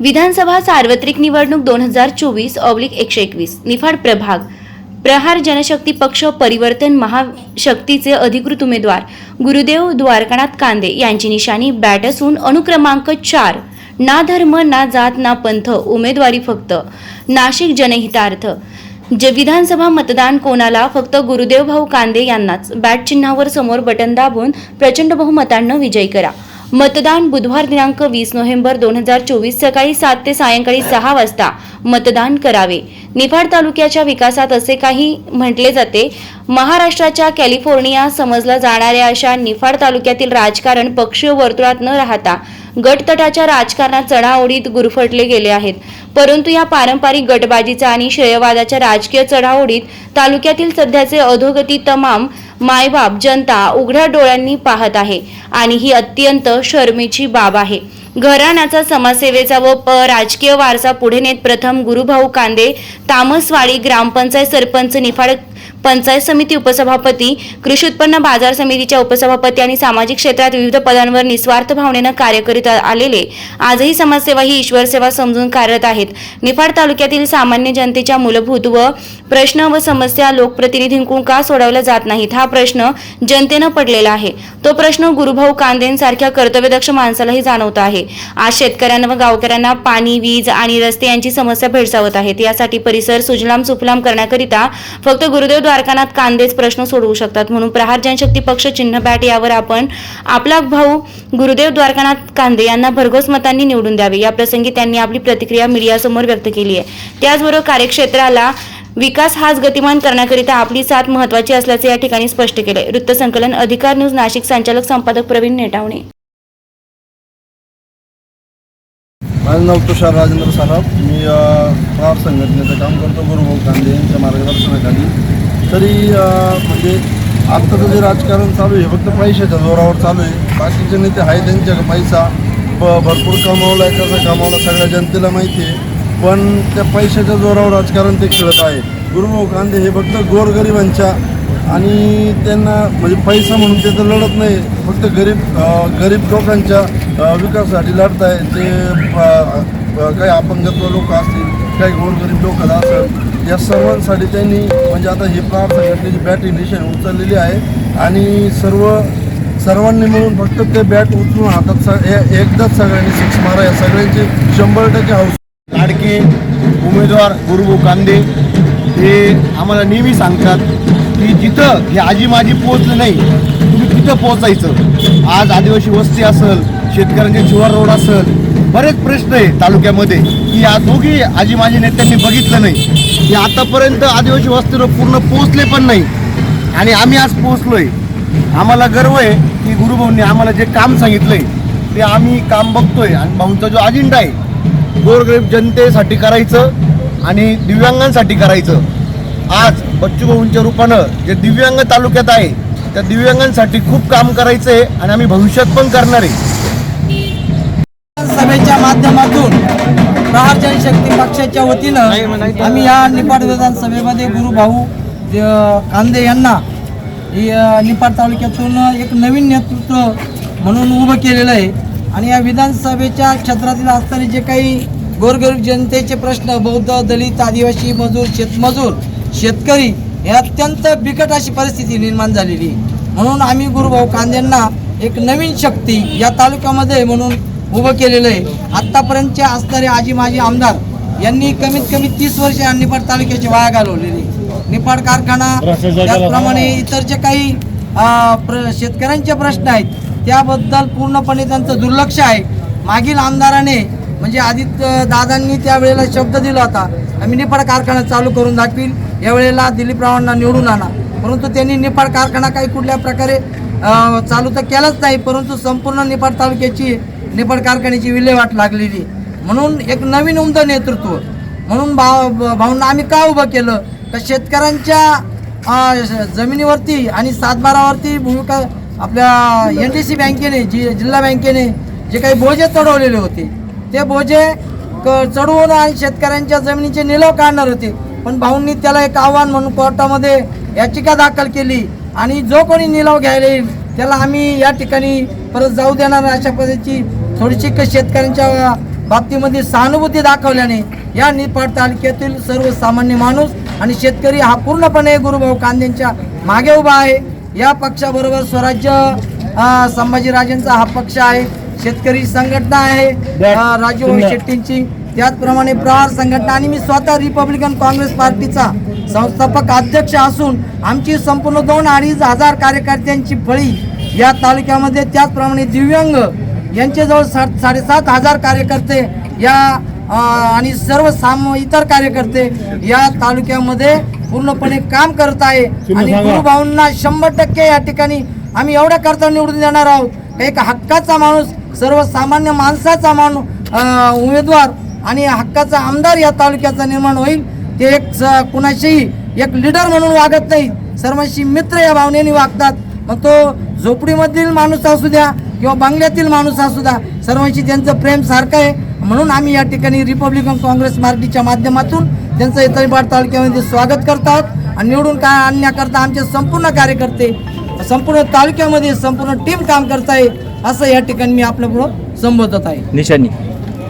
विधानसभा सार्वत्रिक निवडणूक दोन हजार चोवीस ऑब्लिक एकशे एकवीस. निफाड प्रभाग. प्रहार जनशक्ती पक्ष परिवर्तन महाशक्तीचे अधिकृत उमेदवार गुरुदेव द्वारकानाथ कांदे यांची निशाणी बॅट असून अनुक्रमांक चार. ना धर्म ना जात ना पंथ उमेदवारी फक्त. नाशिक जनहितार्थ. जे विधानसभा मतदान कोणाला? फक्त गुरुदेव भाऊ कांदे यांनाच. बॅट चिन्हावर समोर बटन दाबून प्रचंड बहुमतांना विजयी करा. मतदान बुधवार दिनांक वीस नोव्हेंबर दोन हजार चोवीस सकाळी सात ते सायंकाळी सहा वाजता मतदान करावे. निफाड तालुक्याच्या विकासात असे काही म्हटले जाते. महाराष्ट्राच्या कॅलिफोर्निया समजल्या जाणाऱ्या अशा निफाड तालुक्यातील राजकारण पक्षीय वर्तुळात न राहता गटतटाच्या राजकारणात चढाओढीत गुरफटले गेले आहेत. परंतु या पारंपरिक गटबाजीचा आणि श्रेयवादाच्या राजकीय चढाओढीत तालुक्यातील सध्याचे अधोगती तमाम मायबाप जनता उघड्या डोळ्यांनी पाहत आहे आणि ही अत्यंत शर्मेची बाब आहे. घराण्याचा समाजसेवेचा व प राजकीय वारसा पुढे नेत प्रथम गुरुभाऊ कांदे तामसवाडी ग्रामपंचायत सरपंच निफाड पंचायत समिती उपसभापती कृषी उत्पन्न बाजार समितीच्या उपसभापती आणि सामाजिक क्षेत्रात विविध पदांवर निस्वार्थ भावनेनं कार्य करीत आलेले आजही समाजसेवा ही ईश्वर सेवा समजून कार्यरत आहेत. निफाड तालुक्यातील सामान्य जनतेच्या मूलभूत व प्रश्न व समस्या लोकप्रतिनिधींकडून का सोडवल्या जात नाहीत? हा प्रश्न जनतेनं पडलेला आहे. तो प्रश्न गुरुभाऊ कांदेंसारख्या कर्तव्यदक्ष माणसालाही जाणवत आहे. आज शेतकऱ्यांना व गावकऱ्यांना पाणी वीज आणि रस्ते यांची समस्या भेडसावत आहेत. यासाठी परिसर सुजलाम सुफलाम करण्याकरिता फक्त गुरुदेव कारखान्यात कांदेच प्रश्न सोडवू शकतात. म्हणून प्रहार जनशक्ती पक्ष चिन्ह बॅट यावर आपण आपला भाऊ गुरुदेव द्वारकानाथ कांदे यांना भरघोस मतांनी निवडून द्यावे. या प्रसंगी त्यांनी आपली प्रतिक्रिया मीडियासमोर व्यक्त केली आहे. त्याचबरोबर कार्यक्षेत्राला विकास हाच गतिमान करण्याकरिता आपली साथ महत्वाची असल्याचे या ठिकाणी स्पष्ट केले वृत्तसंकलन अधिकार न्यूज नाशिक संचालक संपादक प्रवीण नेटावणे. माझं नाव तुषार राजेंद्र सराफ मी पवार संघटनेचं काम करतो. गुरुभाऊ कांदे यांच्या मार्गदर्शनाखाली. तरी म्हणजे आत्ताचं जे राजकारण चालू आहे फक्त पैशाच्या जोरावर चालू आहे. बाकीचे नेते आहे त्यांच्या पैसा. ब भरपूर कमावला आहे कसा कमावला सगळ्या जनतेला माहिती आहे. पण त्या पैशाच्या जोरावर राजकारण ते खेळत आहे. गुरुभाऊ कांदे हे फक्त गोरगरिबांच्या आणि त्यांना म्हणजे पैसा म्हणून ते तर लढत नाही फक्त गरीब गरीब लोकांच्या विकासासाठी लढत आहे जे काही अपंगत्व लोक असतील काही गोरगरीब लोक असेल या सर्वांसाठी त्यांनी म्हणजे आता ही प्रार संघटनेची बॅट इनिशिएशन उचललेली आहे आणि सर्व सर्वांनी मिळून फक्त ते बॅट उचलून हातात स एकदाच सगळ्यांनी सिक्स मारा. या सगळ्यांची शंभर टक्के हाऊस लाडके उमेदवार गुरुभाऊ कांदे हे आम्हाला नेहमी सांगतात की जिथं हे आजी माझी पोहोचलं नाही तुम्ही तिथं पोहोचायचं. आज आदिवासी वस्ती असेल शेतकऱ्यांचे जीवार रोड असेल बरेच प्रश्न आहे तालुक्यामध्ये. की या दोघी आजी माझी नेत्यांनी बघितलं नाही. की आतापर्यंत आदिवासी वस्तीवर पूर्ण पोहोचले पण नाही. आणि आम्ही आज पोहोचलोय. आम्हाला गर्व आहे की गुरुभाऊंनी आम्हाला जे काम सांगितलंय ते आम्ही काम बघतोय. आणि भाऊंचा जो अजेंडा आहे गोरगरीब जनतेसाठी करायचं आणि दिव्यांगांसाठी करायचं. आज बच्चू भाऊंच्या रूपानं जे दिव्यांग तालुक्यात आहे त्या दिव्यांगांसाठी खूप काम करायचं आहे आणि आम्ही भविष्यात पण करणार आहे. सभेच्या माध्यमातून प्रहार जनशक्ती पक्षाच्या वतीनं आम्ही या निपाड विधानसभेमध्ये गुरुभाऊ कांदे यांना निपाड तालुक्यातून एक नवीन नेतृत्व म्हणून उभं केलेलं आहे. आणि या विधानसभेच्या क्षेत्रातील असणारे जे काही गोरगरीब जनतेचे प्रश्न बौद्ध दलित आदिवासी मजूर शेतमजूर शेतकरी हे अत्यंत बिकट अशी परिस्थिती निर्माण झालेली आहे. म्हणून आम्ही गुरुभाऊ कांदेंना एक नवीन शक्ती या तालुक्यामध्ये म्हणून उभं केलेलं आहे. आत्तापर्यंतचे असणारे आजी माजी आमदार यांनी कमीत कमी तीस वर्ष या निपाड तालुक्याची वाया घालवलेली. निपाड कारखाना त्याचप्रमाणे इतर जे काही शेतकऱ्यांचे प्रश्न आहेत त्याबद्दल पूर्णपणे त्यांचं दुर्लक्ष आहे. मागील आमदाराने म्हणजे आदित्य दादांनी त्यावेळेला शब्द दिला होता आम्ही निपाड कारखाना चालू करून दाखवील यावेळेला दिलीप रावांना निवडून आणा. परंतु त्यांनी निपाड कारखाना काही कुठल्या प्रकारे चालू तर केलाच नाही परंतु संपूर्ण निपाड तालुक्याची निपड कारखान्याची विल्हेवाट लागलेली. म्हणून एक नवीन उमद नेतृत्व. म्हणून भाव भाऊंना आम्ही का उभं केलं? तर शेतकऱ्यांच्या जमिनीवरती आणि सातबारावरती भूमिका आपल्या एन डी सी बँकेने जि जिल्हा बँकेने जे काही बोजे चढवलेले होते ते बोजे चढवून आणि शेतकऱ्यांच्या जमिनीचे निलाव काढणार होते. पण भाऊंनी त्याला एक आव्हान म्हणून कोर्टामध्ये याचिका दाखल केली आणि जो कोणी निलाव घ्यायला येईल त्याला आम्ही या ठिकाणी परत जाऊ देणार अशा पद्धतीची थोडीशी शेतकऱ्यांच्या बाबतीमध्ये सहानुभूती दाखवल्याने या निपाड तालुक्यातील सर्वसामान्य माणूस आणि शेतकरी हा पूर्णपणे गुरुभाऊ कांदेंच्या मागे उभा आहे. या पक्षाबरोबर स्वराज्य संभाजीराजेंचा हा पक्ष आहे. शेतकरी संघटना आहे. राजूभाऊ शेट्टींची. त्याचप्रमाणे प्रहार संघटना आणि मी स्वतः रिपब्लिकन काँग्रेस पार्टीचा संस्थापक अध्यक्ष असून आमची संपूर्ण दोन अडीच हजार कार्यकर्त्यांची फळी या तालुक्यामध्ये त्याचप्रमाणे दिव्यांग यांचे जवळ सात साडेसात हजार कार्यकर्ते या आणि सर्व साम इतर कार्यकर्ते या तालुक्यामध्ये पूर्णपणे काम करत आहे. आणि गुरुभाऊंना शंभर टक्के या ठिकाणी आम्ही एवढ्या करता निवडून देणार आहोत. एक हक्काचा माणूस सर्वसामान्य माणसाचा माणूस उमेदवार आणि हक्काचा आमदार या तालुक्याचा निर्माण होईल. ते एक स- कुणाशीही एक लिडर म्हणून वागत नाही सर्वांशी मित्र या भावनेने वागतात. मग तो झोपडीमधील माणूस असू द्या किंवा बंगल्यातील माणूस असू द्या सर्वांशी त्यांचं प्रेम सारखं आहे. म्हणून आम्ही या ठिकाणी रिपब्लिकन काँग्रेस पार्टीच्या माध्यमातून त्यांचं इतरबाड तालुक्यामध्ये स्वागत करतात आणि निवडून काय आणण्याकरता आमचे संपूर्ण कार्यकर्ते संपूर्ण तालुक्यामध्ये संपूर्ण टीम काम करत आहे असं या ठिकाणी मी आपल्यापुढं संबोधत आहे. निशाणी.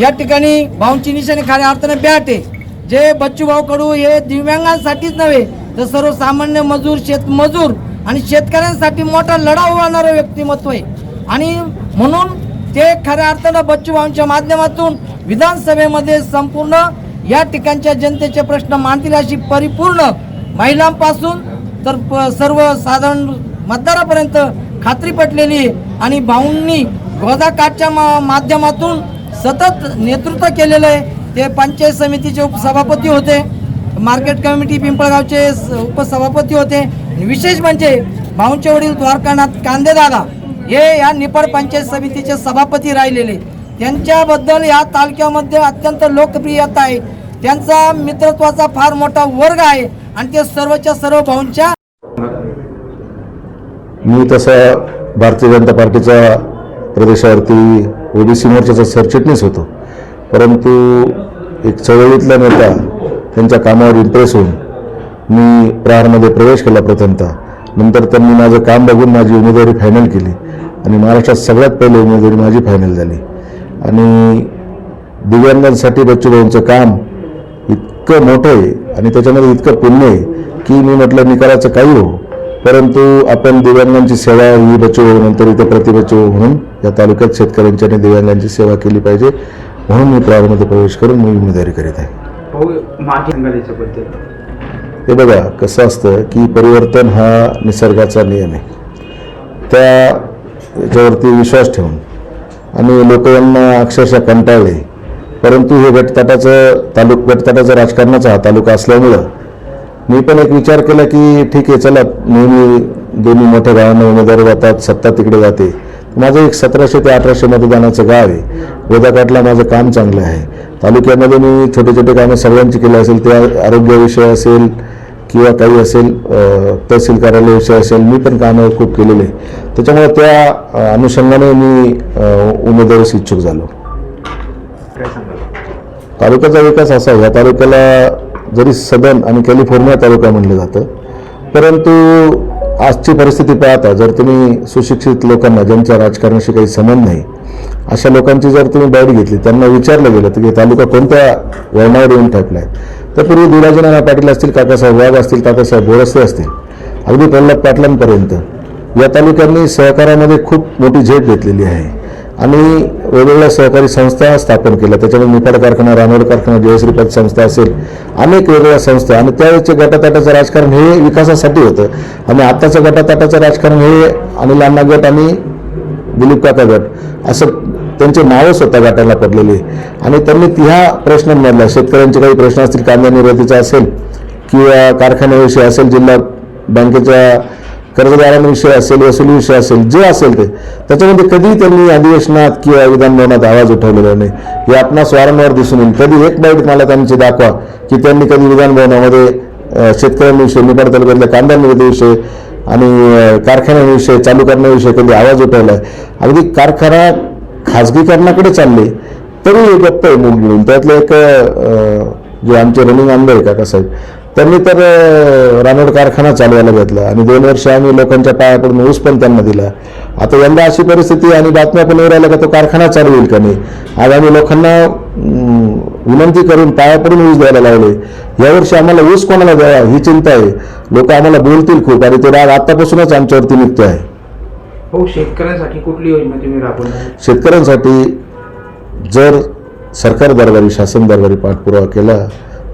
या ठिकाणी भाऊंची निशाणी खऱ्या अर्थाने बॅट आहे. जे बच्चू भाऊ कडू हे दिव्यांगांसाठीच नव्हे तर सर्वसामान्य मजूर शेतमजूर आणि शेतकऱ्यांसाठी मोठा लढा उभारणारं व्यक्तिमत्व आहे. आणि म्हणून ते खऱ्या अर्थानं बच्चू भाऊंच्या माध्यमातून विधानसभेमध्ये संपूर्ण या ठिकाणच्या जनतेचे प्रश्न मांडतील अशी परिपूर्ण महिलांपासून तर प- सर्व साधारण मतदारापर्यंत खात्री पटलेली आहे आणि भाऊंनी गोदा मा माध्यमातून सतत नेतृत्व केलेलं आहे. ते पंचायत समितीचे उपसभापती होते मार्केट कमिटी पिंपळगावचे स- उपसभापती होते. विशेष म्हणजे भाऊंचे वडील द्वारकानाथ कांदेदादा हे या निपाड पंचायत समितीचे सभापती राहिलेले. त्यांच्याबद्दल या तालुक्यामध्ये अत्यंत लोकप्रियता आहे. त्यांचा मित्रत्वाचा फार मोठा वर्ग आहे आणि ते सर्वच्या सर्व भाऊंच्या मी तसा भारतीय जनता पार्टीचा प्रदेशावरती ओबीसी मोर्चाचा सरचिटणीस होतो. परंतु एक चळवळीतला नेता त्यांच्या कामावर इम्प्रेस होऊन मी प्रहारमध्ये प्रवेश केला प्रथमतः. नंतर त्यांनी माझं काम बघून माझी उमेदवारी फायनल केली. आणि महाराष्ट्रात सगळ्यात पहिले उमेदवारी माझी फायनल झाली. आणि दिव्यांगांसाठी बच्चूभाऊंचं काम इतकं मोठं आहे आणि त्याच्यामध्ये इतकं पुण्य आहे की मी म्हटलं करायचं काही हो परंतु आपण दिव्यांगांची सेवा ही बच्चू नंतर इथे प्रतिबच्चू म्हणून या तालुक्यात शेतकऱ्यांची आणि दिव्यांगांची सेवा केली पाहिजे. म्हणून मी प्रारंभामध्ये प्रवेश करून मी उमेदवारी करीत आहे. हे बघा कसं असतं की परिवर्तन हा निसर्गाचा नियम आहे. त्या याच्यावरती विश्वास ठेवून. आणि लोक यांना अक्षरशः कंटाळले. परंतु हे गटताटाचं तालुक गटताटाचं राजकारणाचा हा तालुका असल्यामुळं मी पण एक विचार केला की ठीक आहे चला नेहमी दोन्ही मोठ्या गावांना उमेदवार जातात सत्ता तिकडे जाते. माझं एक सतराशे ते अठराशे मतदानाचं गाव आहे. गोदाकाठला माझं काम चांगलं आहे. तालुक्यामध्ये मी छोटे छोटे कामं सगळ्यांची केली असेल ते आरोग्यविषय असेल किंवा काही असेल तहसील कार्यालयाविषयी असेल मी पण कामं खूप केलेले त्याच्यामुळे त्या अनुषंगाने मी उमेदवारीस इच्छुक झालो. तालुक्याचा विकास असा आहे या तालुक्याला जरी सदन आणि कॅलिफोर्निया तालुका म्हणलं जातं परंतु आजची परिस्थिती पाहता जर तुम्ही सुशिक्षित लोकांना ज्यांच्या राजकारणाशी काही संबंध नाही अशा लोकांची जर तुम्ही बाईट घेतली त्यांना विचारलं गेलं तर की तालुका कोणत्या वळणावर येऊन टाकला आहे तर पूर्वी दुराजी नाना पाटील असतील काकासाहेब वाघ असतील काकासाहेब बोरस्ते असतील. अगदी प्रल्हाद पाटलांपर्यंत. या तालुक्यांनी सहकारामध्ये खूप मोठी झेप घेतलेली आहे. आणि वेगवेगळ्या सहकारी संस्था स्थापन केल्या. त्याच्यामध्ये निपाड कारखाना रानवड कारखाना जयश्रीपत संस्था असेल अनेक वेगवेगळ्या संस्था. आणि त्यावेळेचे गटाताटाचं राजकारण हे विकासासाठी होतं. आणि आत्ताचं गटाताटाचं राजकारण हे अनिल अण्णा गट आणि दिलीप काका गट असं त्यांचे नावं स्वतः गटाला पडलेले आणि त्यांनी ह्या प्रश्नांमधला शेतकऱ्यांचे काही प्रश्न असतील कांदा निर्यातीचा असेल किंवा कारखान्याविषयी असेल जिल्हा बँकेच्या कर्जदारांविषयी असेल वसुलीविषयी असेल जे असेल ते त्याच्यामध्ये कधीही त्यांनी अधिवेशनात किंवा विधानभवनात आवाज उठवलेला नाही. हे आपणास वारंवार दिसून येईल. कधी एक बाईट मला त्यांची दाखवा की त्यांनी कधी विधानभवनामध्ये शेतकऱ्यांविषयी निपाड तालुक्यातल्या कांदा निर्यातीविषयी आणि कारखान्याविषयी चालू करण्याविषयी कधी आवाज उठवला आहे अगदी कारखाना खाजगीकरणाकडे चालले तरी एक गप्प आहे मुलगी मिळून त्यातलं एक जे आमचे रनिंग आमदार आहे काकासाहेब त्यांनी तर रानोड कारखाना चालवायला घेतला आणि दोन वर्ष आम्ही लोकांच्या पायाकडून ऊस पण त्यांना दिला. आता यंदा अशी परिस्थिती आणि बातम्या पण राहिल्या का तो कारखाना चालू होईल का नाही? आज आम्ही लोकांना विनंती करून पायापडून ऊस द्यायला लावले. यावर्षी आम्हाला ऊस कोणाला द्यावा ही चिंता आहे. लोक आम्हाला बोलतील खूप आणि तो राग आतापासूनच आमच्यावरती निघतो आहे हो शेतकऱ्यांसाठी कुठली योजना तुम्ही राबवणार शेतकऱ्यांसाठी जर सरकार दरबारी शासन दरबारी पाठपुरावा केला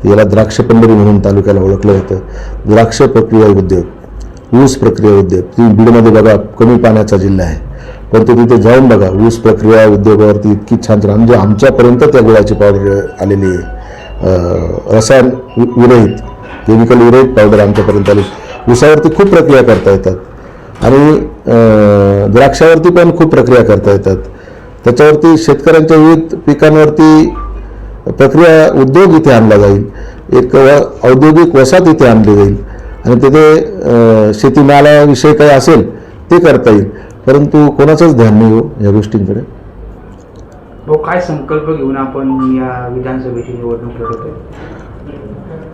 तर याला द्राक्ष पंढरी म्हणून तालुक्याला ओळखलं जातं. द्राक्ष प्रक्रिया उद्योग ऊस प्रक्रिया उद्योग तुम्ही बीडमध्ये बघा कमी पाण्याचा जिल्हा आहे. पण ते तिथे जाऊन बघा ऊस प्रक्रिया उद्योगावरती इतकी छान छान म्हणजे आमच्यापर्यंत त्या गुळाची पावडर आलेली आहे. रसायन विरहित केमिकल विरहित पावडर आमच्यापर्यंत आली ऊसावरती खूप प्रक्रिया करता येतात. आणि द्राक्षावरती पण खूप प्रक्रिया करता येतात. त्याच्यावरती शेतकऱ्यांच्या विविध पिकांवरती प्रक्रिया उद्योग इथे आणला जाईल. एक औद्योगिक वसाहत इथे आणली जाईल. आणि तिथे शेतीमालाविषयी काही असेल ते करता येईल. परंतु कोणाचंच ध्यान नाही हो या गोष्टींकडे. काय संकल्प घेऊन आपण या विधानसभेची निवडणूक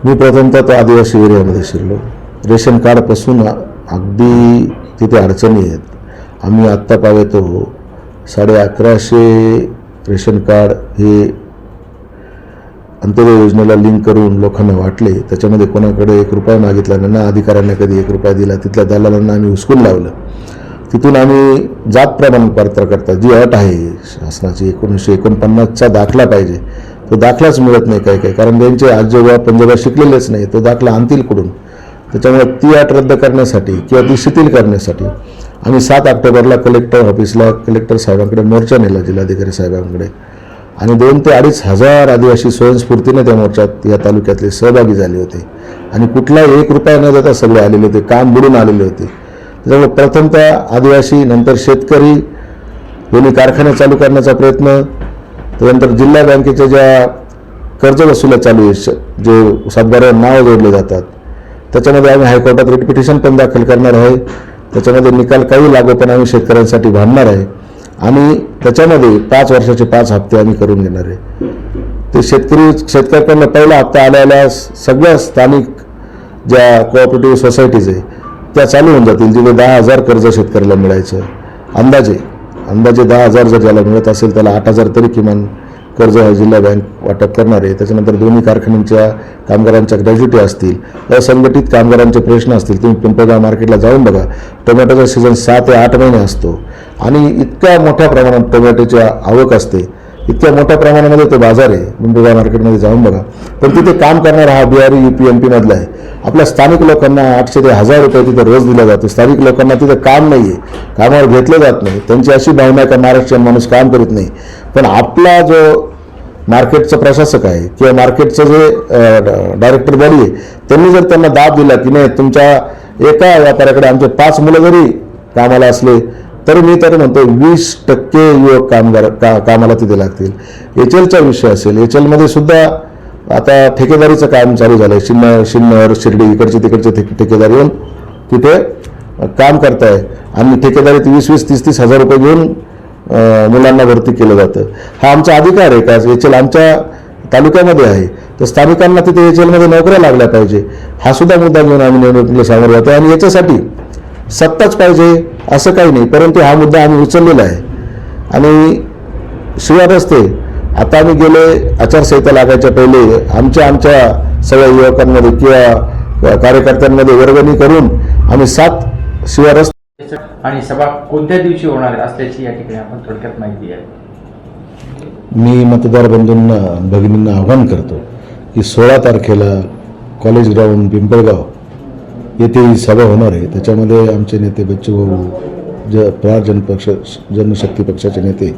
मी प्रथमतः तो आदिवासी एरियामध्ये शिरलो. रेशन कार्डपासून अगदी तिथे अडचणी आहेत. आम्ही आत्ता पाहतो साडे अकराशे रेशन कार्ड हे अंत्योदय योजनेला लिंक करून लोकांना वाटले त्याच्यामध्ये कोणाकडे एक रुपया मागितला ना अधिकाऱ्यांना कधी एक रुपया दिला तिथल्या दलालांना आम्ही उचकून लावलं. तिथून आम्ही जात प्रमाणपत्र करता जी अट आहे शासनाची एकोणीसशे एकोणपन्नासचा दाखला पाहिजे तो दाखलाच मिळत नाही काही काही कारण त्यांचे आजोबा पंजोबा शिकलेलेच नाही तो दाखला आणतील कुठून? त्याच्यामुळे ती अट रद्द करण्यासाठी किंवा ती शिथिल करण्यासाठी आम्ही सात ऑक्टोबरला कलेक्टर ऑफिसला कलेक्टर साहेबांकडे मोर्चा नेला जिल्हाधिकारी साहेबांकडे आणि दोन ते अडीच हजार आदिवासी स्वयंस्फूर्तीने त्या मोर्चात या तालुक्यातले सहभागी झाले होते. आणि कुठलाही एक रुपया न देता सगळे आलेले होते काम बुडून आलेले होते. त्याच्यामुळे प्रथमतः आदिवासी नंतर शेतकरी दोन्ही कारखाने चालू करण्याचा प्रयत्न त्यानंतर जिल्हा बँकेच्या ज्या कर्ज वसुल्या चालू आहे श- जे सातबाऱ्या नाव जोडले जातात त्याच्यामध्ये आम्ही हायकोर्टात रिट पिटिशन पण दाखल करणार आहे. त्याच्यामध्ये निकाल काही लागू पण आम्ही शेतकऱ्यांसाठी भांडणार आहे. आणि त्याच्यामध्ये पाच वर्षाचे पाच हप्ते आम्ही करून घेणार आहे. ते शेतकरी शेतकऱ्यांना पहिला हप्ता आल्याला सगळ्या स्थानिक ज्या कोऑपरेटिव्ह सोसायटीज आहे त्या चालू होऊन जातील. जिथे दहा हजार कर्ज शेतकऱ्याला मिळायचं. अंदाजे अंदाजे दहा हजार जर ज्याला मिळत असेल त्याला आठ हजार तरी किमान कर्ज हा जिल्हा बँक वाटप करणार आहे. त्याच्यानंतर दोन्ही कारखान्यांच्या कामगारांच्या ग्रॅज्युटी असतील असंघटित कामगारांचे प्रश्न असतील तुम्ही पिंपळगाव मार्केटला जाऊन बघा. टोमॅटोचा सीझन सात ते आठ महिने असतो. आणि इतक्या मोठ्या प्रमाणात टोमॅटोची आवक असते. इतक्या मोठ्या प्रमाणामध्ये तो बाजार आहे. पिंपळगाव मार्केटमध्ये जाऊन बघा. पण तिथे काम करणारा हा बिहारी यू पी एम पीमधला आहे. आपल्या स्थानिक लोकांना आठशे ते हजार रुपये तिथे रोज दिला जातो. स्थानिक लोकांना तिथं काम नाही आहे कामावर घेतलं जात नाही. त्यांची अशी भावना आहे का महाराष्ट्रीयन माणूस काम करीत नाही? पण आपला जो मार्केटचं प्रशासक आहे किंवा मार्केटचं जे डायरेक्टर बॉडी आहे त्यांनी जर त्यांना दाब दिला की नाही तुमच्या एका व्यापाऱ्याकडे आमचे पाच मुलं जरी कामाला असले तरी मी तर म्हणतो वीस टक्के युवक कामगार का कामाला तिथे लागतील. एच एलचा विषय असेल एच एलमध्ये सुद्धा आता ठेकेदारीचं काम चालू झालं आहे शिन्नर शिन्नर शिर्डी इकडचे तिकडचे ठे ठेकेदार येऊन तिथे काम करताय. आणि ठेकेदारीत वीस वीस तीस तीस हजार रुपये घेऊन मुलांना भरती केलं जातं. हा आमचा अधिकार आहे का? एच एल आमच्या तालुक्यामध्ये आहे. तर स्थानिकांना तिथे एच एलमध्ये नोकऱ्या लागल्या पाहिजे. हा सुद्धा मुद्दा घेऊन आम्ही निवडणुकीला सामोरं जातो. आणि याच्यासाठी सत्ताच पाहिजे असं काही नाही. परंतु हा मुद्दा आम्ही उचललेला आहे. आणि शिवाय रस्ते आता आम्ही गेले आचारसंहिता लागायच्या पहिले आमच्या आमच्या सगळ्या युवकांमध्ये किंवा कार्यकर्त्यांमध्ये वर्गणी करून आम्ही सात शिवाय रस्ते आणि सभा कोणत्या दिवशी होणार असल्याची या ठिकाणी आपण थोडक्यात माहिती आहे. मी मतदार बंधूंना भगिनींना आव्हान करतो की सोळा तारखेला कॉलेज ग्राउंड पिंपळगाव येथे ही सभा होणार आहे. त्याच्यामध्ये आमचे नेते बच्चूभाऊ ज प्रहार जनपक्ष जनशक्ती पक्षाचे नेते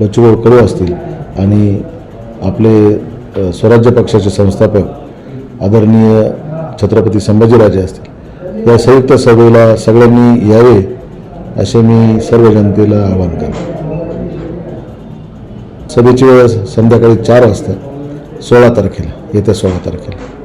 बच्चूभाऊ कडू असतील आणि आपले स्वराज्य पक्षाचे संस्थापक आदरणीय छत्रपती संभाजीराजे असतील. या संयुक्त सभेला सगळ्यांनी यावे असे मी सर्व जनतेला आवाहन करतो. सभेची वेळ संध्याकाळी चार वाजता सोळा तारखेला येत्या सोळा तारखेला.